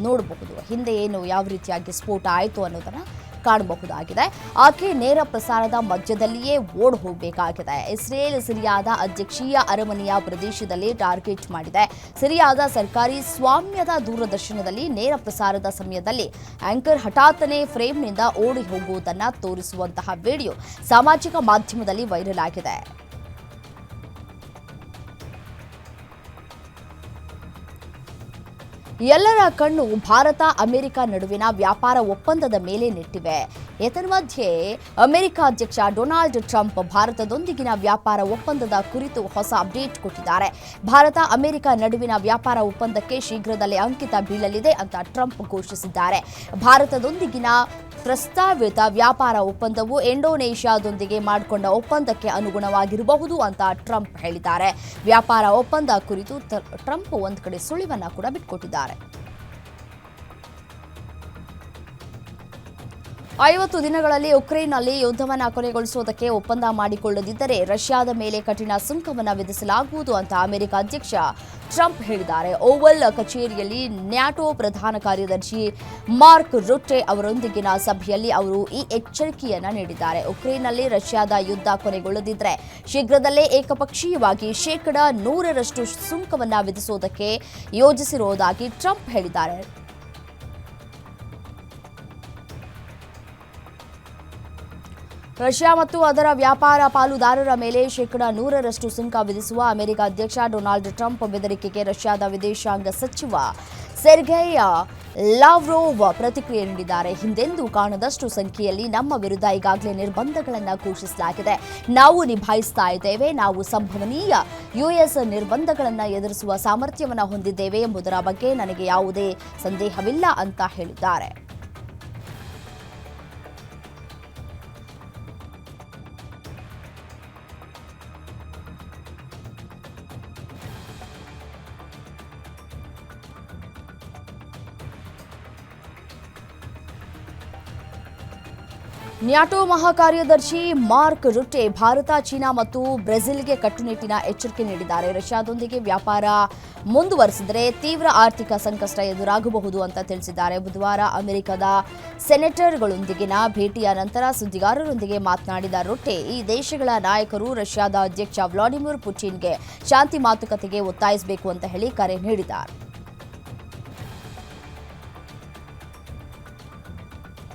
ನೋಡಬಹುದು. ಹಿಂದೆ ಏನು ಯಾವ ರೀತಿಯಾಗಿ ಸ್ಫೋಟ ಆಯಿತು ಅನ್ನೋದನ್ನ ಕಾಣಬಹುದಾಗಿದೆ. ಆಕೆ ನೇರ ಪ್ರಸಾರದ ಮಧ್ಯದಲ್ಲಿಯೇ ಓಡ್ ಹೋಗಬೇಕಾಗಿದೆ ಇಸ್ರೇಲ್ ಸಿರಿಯಾದ ಅಧ್ಯಕ್ಷೀಯ ಅರಮನೆಯ ಪ್ರದೇಶದಲ್ಲಿ ಟಾರ್ಗೆಟ್ ಮಾಡಿದೆ. ಸಿರಿಯಾದ ಸರ್ಕಾರಿ ಸ್ವಾಮ್ಯದ ದೂರದರ್ಶನದಲ್ಲಿ ನೇರ ಪ್ರಸಾರದ ಸಮಯದಲ್ಲಿ ಆಂಕರ್ ಹಠಾತ್ತನೆ ಫ್ರೇಮ್ನಿಂದ ಓಡಿ ಹೋಗುವುದನ್ನು ತೋರಿಸುವಂತಹ ವಿಡಿಯೋ ಸಾಮಾಜಿಕ ಮಾಧ್ಯಮದಲ್ಲಿ ವೈರಲ್ ಆಗಿದೆ. ಎಲ್ಲರ ಕಣ್ಣು ಭಾರತ ಅಮೆರಿಕ ನಡುವಿನ ವ್ಯಾಪಾರ ಒಪ್ಪಂದದ ಮೇಲೆ ನೆಟ್ಟಿವೆ. ಏತನ್ಮಧ್ಯೆ ಅಮೆರಿಕ ಅಧ್ಯಕ್ಷ ಡೊನಾಲ್ಡ್ ಟ್ರಂಪ್ ಭಾರತದೊಂದಿಗಿನ ವ್ಯಾಪಾರ ಒಪ್ಪಂದದ ಕುರಿತು ಹೊಸ ಅಪ್ಡೇಟ್ ಕೊಟ್ಟಿದ್ದಾರೆ. ಭಾರತ ಅಮೆರಿಕ ನಡುವಿನ ವ್ಯಾಪಾರ ಒಪ್ಪಂದಕ್ಕೆ ಶೀಘ್ರದಲ್ಲೇ ಅಂಕಿತ ಬೀಳಲಿದೆ ಅಂತ ಟ್ರಂಪ್ ಘೋಷಿಸಿದ್ದಾರೆ. ಭಾರತದೊಂದಿಗಿನ ಪ್ರಸ್ತಾವಿತ ವ್ಯಾಪಾರ ಒಪ್ಪಂದವು ಇಂಡೋನೇಷ್ಯಾದೊಂದಿಗೆ ಮಾಡಿಕೊಂಡ ಒಪ್ಪಂದಕ್ಕೆ ಅನುಗುಣವಾಗಿರಬಹುದು ಅಂತ ಟ್ರಂಪ್ ಹೇಳಿದ್ದಾರೆ. ವ್ಯಾಪಾರ ಒಪ್ಪಂದ ಕುರಿತು ಟ್ರಂಪ್ ಒಂದು ಕಡೆ ಸುಳಿವನ್ನು ಕೂಡ ಬಿಟ್ಕೊಟ್ಟಿದ್ದಾರೆ. ಐವತ್ತು ದಿನಗಳಲ್ಲಿ ಉಕ್ರೇನ್ನಲ್ಲಿ ಯುದ್ಧವನ್ನು ಕೊನೆಗೊಳಿಸುವುದಕ್ಕೆ ಒಪ್ಪಂದ ಮಾಡಿಕೊಳ್ಳದಿದ್ದರೆ ರಷ್ಯಾದ ಮೇಲೆ ಕಠಿಣ ಸುಂಕವನ್ನು ವಿಧಿಸಲಾಗುವುದು ಅಂತ ಅಮೆರಿಕ ಅಧ್ಯಕ್ಷ ಟ್ರಂಪ್ ಹೇಳಿದ್ದಾರೆ. ಓವಲ್ ಕಚೇರಿಯಲ್ಲಿ ನ್ಯಾಟೋ ಪ್ರಧಾನ ಕಾರ್ಯದರ್ಶಿ ಮಾರ್ಕ್ ರೊಟ್ಟೆ ಅವರೊಂದಿಗಿನ ಸಭೆಯಲ್ಲಿ ಅವರು ಈ ಎಚ್ಚರಿಕೆಯನ್ನು ನೀಡಿದ್ದಾರೆ. ಉಕ್ರೇನ್ನಲ್ಲಿ ರಷ್ಯಾದ ಯುದ್ಧ ಕೊನೆಗೊಳ್ಳದಿದ್ದರೆ ಶೀಘ್ರದಲ್ಲೇ ಏಕಪಕ್ಷೀಯವಾಗಿ ಶೇಕಡ ನೂರರಷ್ಟು ಸುಂಕವನ್ನು ವಿಧಿಸುವುದಕ್ಕೆ ಯೋಜಿಸಿರುವುದಾಗಿ ಟ್ರಂಪ್ ಹೇಳಿದ್ದಾರೆ. ರಷ್ಯಾ ಮತ್ತು ಅದರ ವ್ಯಾಪಾರ ಪಾಲುದಾರರ ಮೇಲೆ ಶೇಕಡಾ ನೂರರಷ್ಟು ಸುಂಕ ವಿಧಿಸುವ ಅಮೆರಿಕ ಅಧ್ಯಕ್ಷ ಡೊನಾಲ್ಡ್ ಟ್ರಂಪ್ ಬೆದರಿಕೆಗೆ ರಷ್ಯಾದ ವಿದೇಶಾಂಗ ಸಚಿವ ಸೆರ್ಗೆಯ ಲಾವ್ರೋವ್ ಪ್ರತಿಕ್ರಿಯೆ ನೀಡಿದ್ದಾರೆ. ಹಿಂದೆಂದೂ ಕಾಣದಷ್ಟು ಸಂಖ್ಯೆಯಲ್ಲಿ ನಮ್ಮ ವಿರುದ್ಧ ಈಗಾಗಲೇ ನಿರ್ಬಂಧಗಳನ್ನು ಘೋಷಿಸಲಾಗಿದೆ. ನಾವು ನಿಭಾಯಿಸ್ತಾ ಇದ್ದೇವೆ. ನಾವು ಸಂಭವನೀಯ ಯುಎಸ್ ನಿರ್ಬಂಧಗಳನ್ನು ಎದುರಿಸುವ ಸಾಮರ್ಥ್ಯವನ್ನು ಹೊಂದಿದ್ದೇವೆ ಎಂಬುದರ ಬಗ್ಗೆ ನನಗೆ ಯಾವುದೇ ಸಂದೇಹವಿಲ್ಲ ಅಂತ ಹೇಳಿದ್ದಾರೆ. ನ್ಯಾಟೋ ಮಹಾಕಾರ್ಯದರ್ಶಿ ಮಾರ್ಕ್ ರುಟ್ಟೆ ಭಾರತ, ಚೀನಾ ಮತ್ತು ಬ್ರೆಜಿಲ್ಗೆ ಕಟ್ಟುನಿಟ್ಟಿನ ಎಚ್ಚರಿಕೆ ನೀಡಿದ್ದಾರೆ. ರಷ್ಯಾದೊಂದಿಗೆ ವ್ಯಾಪಾರ ಮುಂದುವರೆಸಿದರೆ ತೀವ್ರ ಆರ್ಥಿಕ ಸಂಕಷ್ಟ ಎದುರಾಗಬಹುದು ಅಂತ ತಿಳಿಸಿದ್ದಾರೆ. ಬುಧವಾರ ಅಮೆರಿಕದ ಸೆನೆಟರ್ಗಳೊಂದಿಗಿನ ಭೇಟಿಯ ನಂತರ ಸುದ್ದಿಗಾರರೊಂದಿಗೆ ಮಾತನಾಡಿದ ರೊಟ್ಟೆ, ಈ ದೇಶಗಳ ನಾಯಕರು ರಷ್ಯಾದ ಅಧ್ಯಕ್ಷ ವ್ಲಾಡಿಮಿರ್ ಪುಟಿನ್ಗೆ ಶಾಂತಿ ಮಾತುಕತೆಗೆ ಒತ್ತಾಯಿಸಬೇಕು ಅಂತ ಹೇಳಿ ಕರೆ ನೀಡಿದ್ದಾರೆ.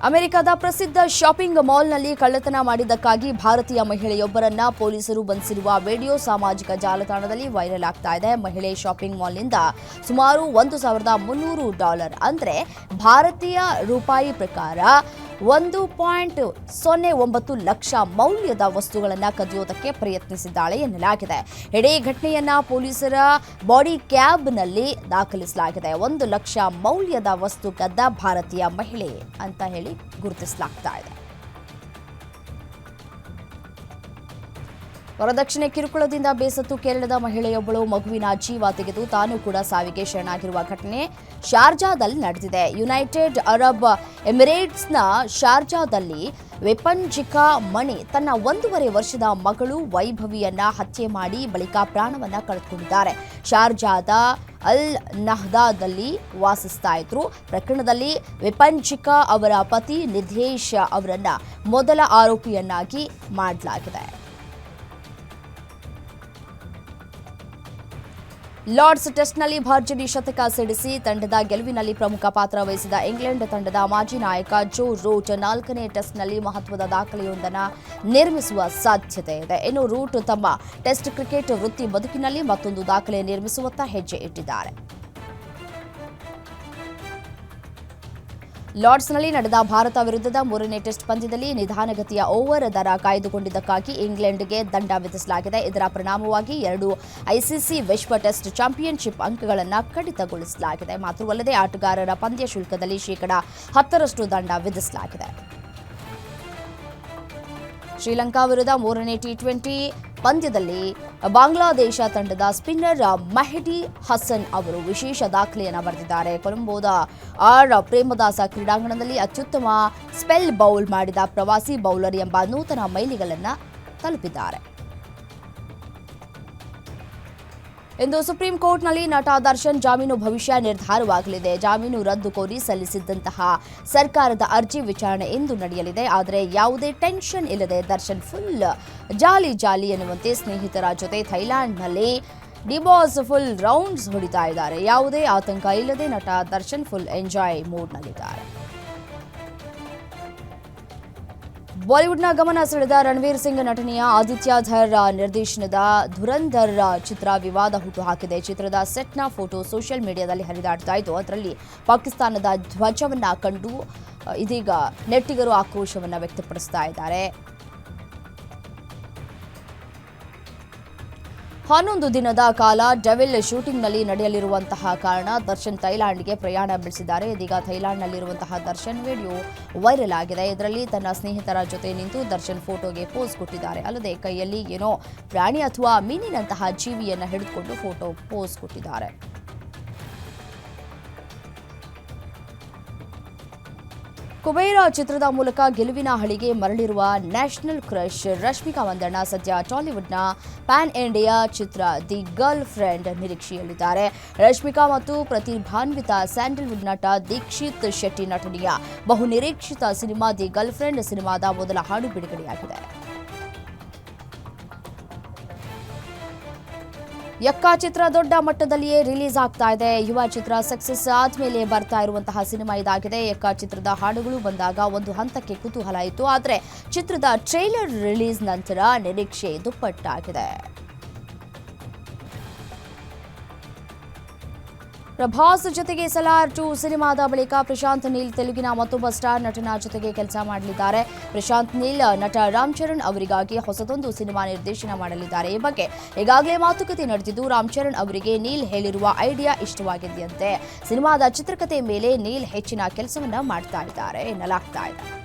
ಅಮೆರಿಕದ ಪ್ರಸಿದ್ಧ ಶಾಪಿಂಗ್ ಮಾಲ್ನಲ್ಲಿ ಕಳ್ಳತನ ಮಾಡಿದ್ದಕ್ಕಾಗಿ ಭಾರತೀಯ ಮಹಿಳೆಯೊಬ್ಬರನ್ನ ಪೊಲೀಸರು ಬಂಧಿಸಿರುವ ವಿಡಿಯೋ ಸಾಮಾಜಿಕ ಜಾಲತಾಣದಲ್ಲಿ ವೈರಲ್ ಆಗ್ತಾ ಇದೆ. ಮಹಿಳೆ ಶಾಪಿಂಗ್ ಮಾಲ್ನಿಂದ ಸುಮಾರು ಒಂದು ಸಾವಿರದ ಮುನ್ನೂರು ಡಾಲರ್ ಅಂದರೆ ಭಾರತೀಯ ರೂಪಾಯಿ ಪ್ರಕಾರ ಒಂದು ಪಾಯಿಂಟ್ ಸೊನ್ನೆ ಒಂಬತ್ತು ಲಕ್ಷ ಮೌಲ್ಯದ ವಸ್ತುಗಳನ್ನು ಕದಿಯೋದಕ್ಕೆ ಪ್ರಯತ್ನಿಸಿದ್ದಾಳೆ ಎನ್ನಲಾಗಿದೆ. ಇಡೀ ಘಟನೆಯನ್ನ ಪೊಲೀಸರ ಬಾಡಿ ಕ್ಯಾಬ್ನಲ್ಲಿ ದಾಖಲಿಸಲಾಗಿದೆ. ಒಂದು ಲಕ್ಷ ಮೌಲ್ಯದ ವಸ್ತು ಕದ್ದ ಭಾರತೀಯ ಮಹಿಳೆ ಅಂತ ಹೇಳಿ ಗುರುತಿಸಲಾಗ್ತಾ ಇದೆ. ವರದಕ್ಷಿಣೆ ಕಿರುಕುಳದಿಂದ ಬೇಸತ್ತು ಕೇರಳದ ಮಹಿಳೆಯೊಬ್ಬಳು ಮಗುವಿನ ಜೀವ ತೆಗೆದು ತಾನು ಕೂಡ ಸಾವಿಗೆ ಶರಣಾಗಿರುವ ಘಟನೆ ಶಾರ್ಜಾದಲ್ಲಿ ನಡೆದಿದೆ. ಯುನೈಟೆಡ್ ಅರಬ್ ಎಮಿರೇಟ್ಸ್ನ ಶಾರ್ಜಾದಲ್ಲಿ ವೆಪಂಜಿಕಾ ಮಣಿ ತನ್ನ ಒಂದೂವರೆ ವರ್ಷದ ಮಗಳು ವೈಭವಿಯನ್ನ ಹತ್ಯೆ ಮಾಡಿ ಬಳಿಕ ಪ್ರಾಣವನ್ನ ಕಳೆದುಕೊಂಡಿದ್ದಾರೆ. ಶಾರ್ಜಾದ ಅಲ್ ನಹ್ದಾದಲ್ಲಿ ವಾಸಿಸ್ತಾ ಇದ್ರು. ಪ್ರಕರಣದಲ್ಲಿ ವಿಪಂಚಿಕಾ ಅವರ ಪತಿ ನಿಧೇಶ್ ಅವರನ್ನ ಮೊದಲ ಆರೋಪಿಯನ್ನಾಗಿ ಮಾಡಲಾಗಿದೆ. ಲಾರ್ಡ್ಸ್ ಟೆಸ್ಟ್ನಲ್ಲಿ ಭರ್ಜರಿ ಶತಕ ಸಿಡಿಸಿ ತಂಡದ ಗೆಲುವಿನಲ್ಲಿ ಪ್ರಮುಖ ಪಾತ್ರ ವಹಿಸಿದ ಇಂಗ್ಲೆಂಡ್ ತಂಡದ ಮಾಜಿ ನಾಯಕ ಜೋ ರೂಟ್ ನಾಲ್ಕನೇ ಟೆಸ್ಟ್ನಲ್ಲಿ ಮಹತ್ವದ ದಾಖಲೆಯೊಂದನ್ನು ನಿರ್ಮಿಸುವ ಸಾಧ್ಯತೆ ಇದೆ. ಇನ್ನು ರೂಟ್ ತಮ್ಮ ಟೆಸ್ಟ್ ಕ್ರಿಕೆಟ್ ವೃತ್ತಿ ಬದುಕಿನಲ್ಲಿ ಮತ್ತೊಂದು ದಾಖಲೆ ನಿರ್ಮಿಸುವತ್ತ ಹೆಜ್ಜೆ ಇಟ್ಟಿದ್ದಾರೆ. ಲಾರ್ಡ್ಸ್ನಲ್ಲಿ ನಡೆದ ಭಾರತ ವಿರುದ್ಧದ ಮೂರನೇ ಟೆಸ್ಟ್ ಪಂದ್ಯದಲ್ಲಿ ನಿಧಾನಗತಿಯ ಓವರ್ ದರ ಕಾಯ್ದುಕೊಂಡಿದ್ದಕ್ಕಾಗಿ ಇಂಗ್ಲೆಂಡ್ಗೆ ದಂಡ ವಿಧಿಸಲಾಗಿದೆ. ಇದರ ಪರಿಣಾಮವಾಗಿ ಎರಡು ಐಸಿಸಿ ವಿಶ್ವ ಟೆಸ್ಟ್ ಚಾಂಪಿಯನ್ಶಿಪ್ ಅಂಕಗಳನ್ನು ಕಡಿತಗೊಳಿಸಲಾಗಿದೆ. ಮಾತ್ರವಲ್ಲದೆ ಆಟಗಾರರ ಪಂದ್ಯ ಶುಲ್ಕದಲ್ಲಿ ಶೇಕಡಾ ಹತ್ತರಷ್ಟು ದಂಡ ವಿಧಿಸಲಾಗಿದೆ. ಶ್ರೀಲಂಕಾ ವಿರುದ್ಧ ಮೂರನೇ ಟಿ ಟ್ವೆಂಟಿ ಪಂದ್ಯದಲ್ಲಿ ಬಾಂಗ್ಲಾದೇಶ ತಂಡದ ಸ್ಪಿನ್ನರ್ ಮೆಹಡಿ ಹಸನ್ ಅವರು ವಿಶೇಷ ದಾಖಲೆಯನ್ನು ಬರೆದಿದ್ದಾರೆ. ಕೊಲಂಬೋದ ಆರ್ ಪ್ರೇಮದಾಸ ಕ್ರೀಡಾಂಗಣದಲ್ಲಿ ಅತ್ಯುತ್ತಮ ಸ್ಪೆಲ್ ಬೌಲ್ ಮಾಡಿದ ಪ್ರವಾಸಿ ಬೌಲರ್ ಎಂಬ ನೂತನ ಮೈಲಿಗಳನ್ನು ತಲುಪಿದ್ದಾರೆ. ಇಂದು ಸುಪ್ರೀಂ ಕೋರ್ಟ್ನಲ್ಲಿ ನಟ ದರ್ಶನ್ ಜಾಮೀನು ಭವಿಷ್ಯ ನಿರ್ಧಾರವಾಗಲಿದೆ. ಜಾಮೀನು ರದ್ದು ಕೋರಿ ಸಲ್ಲಿಸಿದ್ದಂತಹ ಸರ್ಕಾರದ ಅರ್ಜಿ ವಿಚಾರಣೆ ಇಂದು ನಡೆಯಲಿದೆ. ಆದರೆ ಯಾವುದೇ ಟೆನ್ಷನ್ ಇಲ್ಲದೆ ದರ್ಶನ್ ಫುಲ್ ಜಾಲಿ ಜಾಲಿ ಎನ್ನುವಂತೆ ಸ್ನೇಹಿತರ ಜೊತೆ ಥೈಲ್ಯಾಂಡ್ನಲ್ಲಿ ಡಿಬಾಸ್ ಫುಲ್ ರೌಂಡ್ಸ್ ಹೊಡಿತಾ ಇದ್ದಾರೆ. ಯಾವುದೇ ಆತಂಕ ಇಲ್ಲದೆ ನಟ ದರ್ಶನ್ ಫುಲ್ ಎಂಜಾಯ್ ಮೂಡ್ನಲ್ಲಿದ್ದಾರೆ. ಬಾಲಿವುಡ್ನ ಗಮನ ಸೆಳೆದ ರಣವೀರ್ ಸಿಂಗ್ ನಟನೆಯ ಆದಿತ್ಯ ಧರ್ ನಿರ್ದೇಶನದ ಧುರಂಧರ್ ಚಿತ್ರ ವಿವಾದ ಹುಟ್ಟುಹಾಕಿದೆ. ಚಿತ್ರದ ಸೆಟ್ನ ಫೋಟೋ ಸೋಷಿಯಲ್ ಮೀಡಿಯಾದಲ್ಲಿ ಹರಿದಾಡ್ತಾ ಇದ್ದು, ಅದರಲ್ಲಿ ಪಾಕಿಸ್ತಾನದ ಧ್ವಜವನ್ನ ಕಂಡು, ಇದೀಗ ನೆಟ್ಟಿಗರು ಆಕ್ರೋಶವನ್ನು ವ್ಯಕ್ತಪಡಿಸ್ತಾ ಇದ್ದಾರೆ. ಹನ್ನೊಂದು ದಿನದ ಕಾಲ ಡೆವಿಲ್ ಶೂಟಿಂಗ್ನಲ್ಲಿ ನಡೆಯಲಿರುವಂತಹ ಕಾರಣ ದರ್ಶನ್ ಥೈಲ್ಯಾಂಡ್ಗೆ ಪ್ರಯಾಣ ಬೆಳೆಸಿದ್ದಾರೆ. ಇದೀಗ ಥೈಲ್ಯಾಂಡ್ನಲ್ಲಿರುವಂತಹ ದರ್ಶನ್ ವಿಡಿಯೋ ವೈರಲ್ ಆಗಿದೆ. ಇದರಲ್ಲಿ ತನ್ನ ಸ್ನೇಹಿತರ ಜೊತೆ ನಿಂತು ದರ್ಶನ್ ಫೋಟೋಗೆ ಪೋಸ್ ಕೊಟ್ಟಿದ್ದಾರೆ. ಅಲ್ಲದೆ ಕೈಯಲ್ಲಿ ಏನೋ ಪ್ರಾಣಿ ಅಥವಾ ಮೀನಿನಂತಹ ಜೀವಿಯನ್ನು ಹಿಡಿದುಕೊಂಡು ಫೋಟೋ ಪೋಸ್ ಕೊಟ್ಟಿದ್ದಾರೆ. ಕುಬೇರ ಚಿತ್ರದ ಮೂಲಕ ಗೆಲುವಿನ ಹಳಿಗೆ ಮರಳಿರುವ ನ್ಯಾಷನಲ್ ಕ್ರಶ್ ರಶ್ಮಿಕಾ ಮಂದಣ್ಣ ಸದ್ಯ ಟಾಲಿವುಡ್ನ ಪ್ಯಾನ್ ಇಂಡಿಯಾ ಚಿತ್ರ ದಿ ಗರ್ಲ್ ಫ್ರೆಂಡ್ ನಿರೀಕ್ಷೆಯಲ್ಲಿದ್ದಾರೆ. ರಶ್ಮಿಕಾ ಮತ್ತು ಪ್ರತಿಭಾನ್ವಿತ ಸ್ಯಾಂಡಲ್ವುಡ್ ನಟ ದೀಕ್ಷಿತ್ ಶೆಟ್ಟಿ ನಟನೆಯ ಬಹುನಿರೀಕ್ಷಿತ ಸಿನಿಮಾ ದಿ ಗರ್ಲ್ ಫ್ರೆಂಡ್ ಸಿನಿಮಾದ ಮೊದಲ ಹಾಡು ಬಿಡುಗಡೆಯಾಗಿದೆ ಯಕ್ಕ ಚಿತ್ರ ದೊಡ್ಡ ಮಟ್ಟದಲ್ಲಿಯೇ ರಿಲೀಸ್ ಆಗ್ತಾ ಇದೆ. ಯುವ ಚಿತ್ರ ಸಕ್ಸಸ್ ಆದ್ಮೇಲೆ ಬರ್ತಾ ಇರುವಂತಹ ಸಿನಿಮಾ ಇದಾಗಿದೆ. ಯಕ್ಕ ಚಿತ್ರದ ಹಾಡುಗಳು ಬಂದಾಗ ಒಂದು ಹಂತಕ್ಕೆ ಕುತೂಹಲ ಇತ್ತು. ಆದರೆ ಚಿತ್ರದ ಟ್ರೈಲರ್ ರಿಲೀಸ್ ನಂತರ ನಿರೀಕ್ಷೆ ದುಪ್ಪಟ್ಟಾಗಿದೆ. ಪ್ರಭಾಸ್ ಜೊತೆಗೆ ಸಲಾರ್ ಟು ಸಿನಿಮಾದ ಬಳಿಕ ಪ್ರಶಾಂತ್ ನೀಲ್ ತೆಲುಗಿನ ಮತ್ತೊಬ್ಬ ಸ್ಟಾರ್ ನಟನ ಜೊತೆಗೆ ಕೆಲಸ ಮಾಡಲಿದ್ದಾರೆ. ಪ್ರಶಾಂತ್ ನೀಲ್ ನಟ ರಾಮ್ ಚರಣ್ ಅವರಿಗಾಗಿ ಹೊಸದೊಂದು ಸಿನಿಮಾ ನಿರ್ದೇಶನ ಮಾಡಲಿದ್ದಾರೆ. ಈ ಬಗ್ಗೆ ಈಗಾಗಲೇ ಮಾತುಕತೆ ನಡೆದಿದ್ದು, ರಾಮ್ ಚರಣ್ ಅವರಿಗೆ ನೀಲ್ ಹೇಳಿರುವ ಐಡಿಯಾ ಇಷ್ಟವಾಗಿದೆಯಂತೆ ಸಿನಿಮಾದ ಚಿತ್ರಕಥೆ ಮೇಲೆ ನೀಲ್ ಹೆಚ್ಚಿನ ಕೆಲಸವನ್ನ ಮಾಡ್ತಾ ಇದ್ದಾರೆ ಎನ್ನಲಾಗ್ತಾ ಇದೆ.